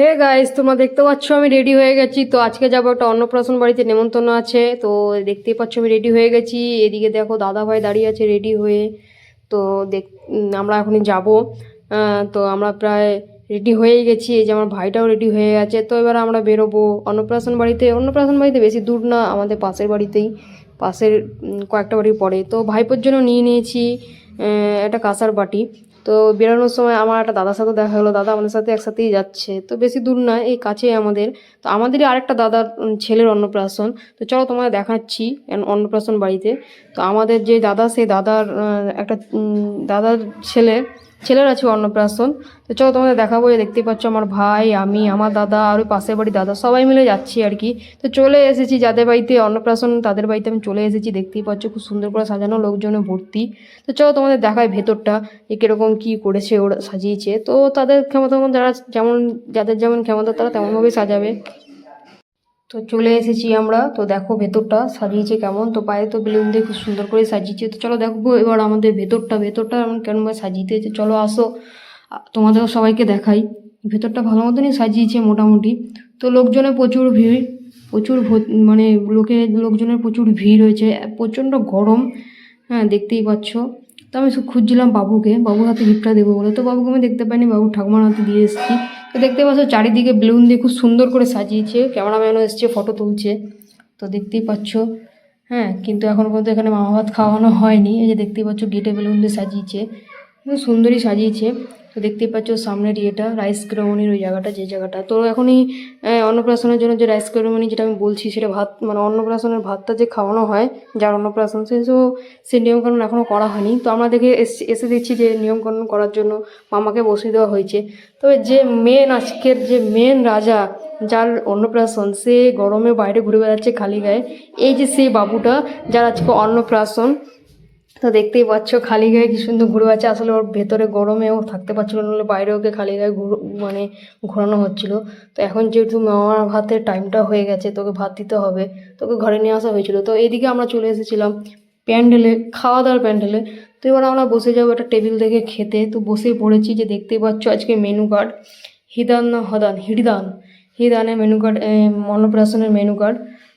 Hey guys তোমরা দেখতে পাচ্ছ আমি রেডি হয়ে গেছি। তো আজকে যাব একটা অন্নপ্রাশন বাড়িতে, নেমন্তন্ন আছে। তো দেখতেই পাচ্ছ আমি রেডি হয়ে গেছি। এদিকে দেখো দাদা ভাই দাঁড়িয়ে আছে রেডি হয়ে। তো দেখ আমরা এখনই যাব। তো আমরা প্রায় রেডি হয়েই গেছি। এই যে আমার ভাইটাও রেডি হয়ে গেছে তো এবার আমরা বেরোবো অন্নপ্রাশন বাড়িতে। অন্নপ্রাশন বাড়িতে বেশি দূর না, আমাদের পাশের বাড়িতেই। পাশের কয়েকটা বাড়ি পড়ে তো ভাইপোর জন্য নিয়ে নিয়েছি একটা কাঁসার বাটি। তো বেরোনোর সময় আমার একটা দাদার সাথে দেখা হলো, দাদা আমাদের সাথে একসাথেই যাচ্ছে। তো বেশি দূর নয় এই কাছেই আমাদের। তো আমাদেরই আরেকটা দাদার ছেলের অন্নপ্রাশন। তো চলো তোমাদের দেখাচ্ছি অন্নপ্রাশন বাড়িতে। তো আমাদের যে দাদা, সেই দাদার একটা দাদার ছেলে ছেলের আছে অন্নপ্রাশন। তো চলো তোমাদের দেখাবো, এই দেখতেই পাচ্ছ আমার ভাই, আমি, আমার দাদা, আর ওই পাশের বাড়ির দাদা, সবাই মিলে যাচ্ছি আর কি। তো চলে এসেছি যাদের বাড়িতে অন্নপ্রাশন, তাদের বাড়িতে আমি চলে এসেছি, দেখতেই পাচ্ছ খুব সুন্দর করে সাজানো লোকজনে ভর্তি। তো চলো তোমাদের দেখায় ভেতরটা, যে কীরকম কী করেছে ওরা সাজিয়েছে। তো তাদের ক্ষমতা যারা, যেমন, যাদের যেমন ক্ষমতা, তারা তেমনভাবেই সাজাবে। তো চলে এসেছি আমরা। তো দেখো ভেতরটা সাজিয়েছে কেমন। তো পায়ে তো বেলুন দিয়ে খুব সুন্দর করে সাজিয়েছে। তো চলো দেখব এবার আমাদের ভেতরটা। ভেতরটা এমন কেমনভাবে সাজিয়েছে চলো আসো। তোমাদেরও সবাইকে দেখাই। ভেতরটা ভালো মতনই সাজিয়েছে মোটামুটি। তো লোকজনের প্রচুর ভিড়। প্রচুর মানে লোকে, লোকজনের প্রচুর ভিড় হয়েছে। প্রচণ্ড গরম। হ্যাঁ দেখতেই পাচ্ছ। তো আমি খুঁজছিলাম বাবুকে। বাবুর হাতে গিফটটা দেবো বলে। তো বাবুকে আমি দেখতে পাইনি। বাবু ঠাকুমার হাতে দিয়ে এসেছি। তো দেখতে পাচ্ছ চারিদিকে বেলুন দিয়ে খুব সুন্দর করে সাজিয়েছে। ক্যামেরাম্যানও এসছে, ফটো তুলছে। তো দেখতেই পাচ্ছ হ্যাঁ কিন্তু এখন পর্যন্ত এখানে মামা ভাত খাওয়ানো হয়নি। এই যে দেখতেই পাচ্ছ, গেটে বেলুন দিয়ে সাজিয়েছে। সুন্দরই সাজিয়েছে। তো দেখতেই পাচ্ছ সামনের ইয়েটা রাইস সেরেমনির ওই জায়গাটা, যে জায়গাটা। তো এখনই অন্নপ্রাশনের জন্য যে রাইস সেরেমনি যেটা আমি বলছি, সেটা ভাত মানে অন্নপ্রাশনের ভাতটা যে খাওয়ানো হয়, যার অন্নপ্রাশন, সে সব সে নিয়মকানুন এখনও করা হয়নি। তো আমরা দেখে এস- এসে দেখছি যে নিয়মকানুন করার জন্য মামাকে বসিয়ে দেওয়া হয়েছে। তবে যে মেন আজকের যে মেন রাজা, যার অন্নপ্রাশন, সে গরমে বাইরে ঘুরে বেড়াচ্ছে খালি গায়ে, এই যে সেই বাবুটা, যার আজকে অন্নপ্রাশন তো দেখতেই পাচ্ছ খালি গায়ে কি সুন্দর ঘুরে বেড়াচ্ছে আসলে ওর ভেতরে গরমেও থাকতে পারছিল নাহলে বাইরে ওকে খালি গায়ে ঘুরো মানে ঘোরানো হচ্ছিল। তো এখন যেহেতু মামার ভাতের টাইমটা হয়ে গেছে, তোকে ভাত দিতে হবে, তোকে ঘরে নিয়ে আসা হয়েছিল। তো এইদিকে আমরা চলে এসেছিলাম প্যান্ডেলে খাওয়া দাওয়ার প্যান্ডেলে। তো এবার আমরা বসে যাব একটা টেবিল দেখে খেতে। তো বসেই পড়েছি যে দেখতেই পাচ্ছ আজকে মেনু কার্ড হিদান না হদান হিড়দান হিদানের মেনু কার্ড অন্নপ্রাশনের মেনু কার্ড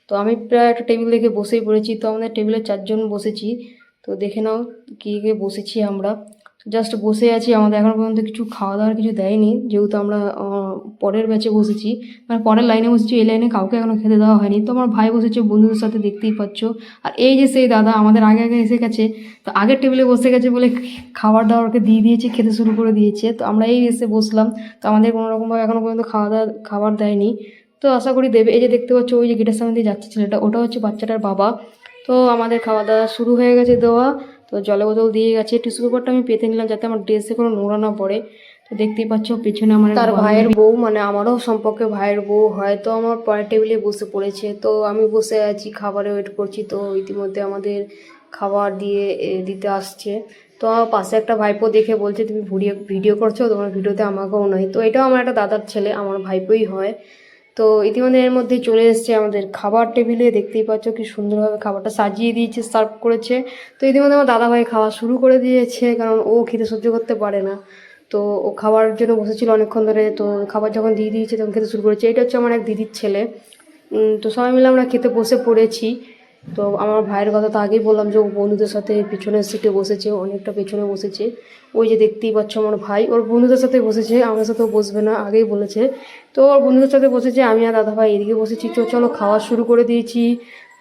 তো আমি প্রায় একটা টেবিল দেখে বসেই পড়েছি। তো আমাদের টেবিলে চারজন বসেছি। তো দেখে নাও কে কে বসেছি আমরা। জাস্ট বসে আছি, আমাদের এখনও পর্যন্ত কিছু খাওয়া দাওয়ার কিছু দেয়নি। যেহেতু আমরা পরের ব্যাচে বসেছি মানে পরের লাইনে বসেছি, এই লাইনে কাউকে এখনও খেতে দেওয়া হয়নি। তো আমার ভাই বসেছে, বন্ধুদের সাথে দেখতেই পাচ্ছ। আর এই যে সেই দাদা আমাদের আগে আগে এসে গেছে, তো আগের টেবিলে বসে গেছে বলে খাবার দাবারকে দিয়ে দিয়েছে, খেতে শুরু করে দিয়েছে। তো আমরা এই এসে বসলাম, তো আমাদের কোনো রকমভাবে এখনও পর্যন্ত খাওয়া দাওয়া খাবার দেয়নি। তো আশা করি দেবে, এই যে দেখতে পাচ্ছ, ওই যে গেটের সামনে দিয়ে যাচ্ছে ছেলেটা, ওটা হচ্ছে বাচ্চাটার বাবা। তো আমাদের খাওয়া দাওয়া শুরু হয়ে গেছে দেওয়া। তো জলের বোতল দিয়ে গেছে। টিস্যু পেপারটা আমি পেতে নিলাম যাতে আমার ড্রেসে কোনো নোংরা না পড়ে। তো দেখতেই পাচ্ছ পেছনে আমার তার ভাইয়ের বউ মানে আমারও সম্পর্কে ভাইয়ের বউ। হয় তো আমার পরের টেবিলে বসে পড়েছে। তো আমি বসে আছি খাবারে ওয়েট করছি। তো ইতিমধ্যে আমাদের খাবার দিয়ে দিতে আসছে। তো আমার পাশে একটা ভাইপো দেখে বলছে তুমি ভিডিও ভিডিও করছ? তোমার ভিডিওতে আমাকেও নয় তো এটাও আমার একটা দাদার ছেলে আমার ভাইপোই হয়। তো ইতিমধ্যে এর মধ্যে চলে এসছে আমাদের খাবার টেবিলে, দেখতেই পাচ্ছ কি সুন্দরভাবে খাবারটা সাজিয়ে দিয়েছে, সার্ভ করেছে। তো ইতিমধ্যে আমার দাদাভাই খাওয়া শুরু করে দিয়েছে, কারণ ও খেতে সহ্য করতে পারে না। তো ও খাবার জন্য বসেছিল অনেকক্ষণ ধরে, তো খাবার যখন দিয়ে দিয়েছে তখন খেতে শুরু করেছে। এটা হচ্ছে আমার এক দিদির ছেলে। তো সবাই মিলে আমরা খেতে বসে পড়েছি। তো আমার ভাইয়ের কথা তো আগেই বললাম যে ও বন্ধুদের সাথে পিছনের সিটে বসেছে, অনেকটা পেছনে বসেছে। ওই যে দেখতেই পাচ্ছ আমার ভাই, ওর বন্ধুদের সাথে বসেছে, আমার সাথেও বসবে না, আগেই বলেছে। তো ওর বন্ধুদের সাথে বসেছে, আমি আর দাদা ভাই এদিকে বসেছি। তো চলো খাওয়া শুরু করে দিয়েছি।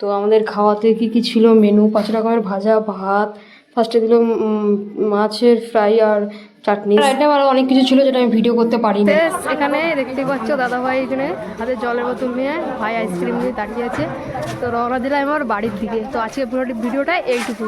তো আমাদের খাওয়াতে কি কি ছিল? মেনু, পাঁচ রকমের ভাজা, ভাত ফার্স্টে দিল মাছের ফ্রাই আর চাটনি। আইটেম আরও অনেক কিছু ছিল যেটা আমি ভিডিও করতে পারিনি। এখানে দেখতে পাচ্ছ দাদা ভাই এখানে হাতে জলের বোতল নিয়ে ভাই আইসক্রিম নিয়ে দাঁড়িয়ে আছে। তো রওনা দিলাম আমার বাড়ির দিকে। তো আজকে পুরোটি ভিডিওটা এইটুকু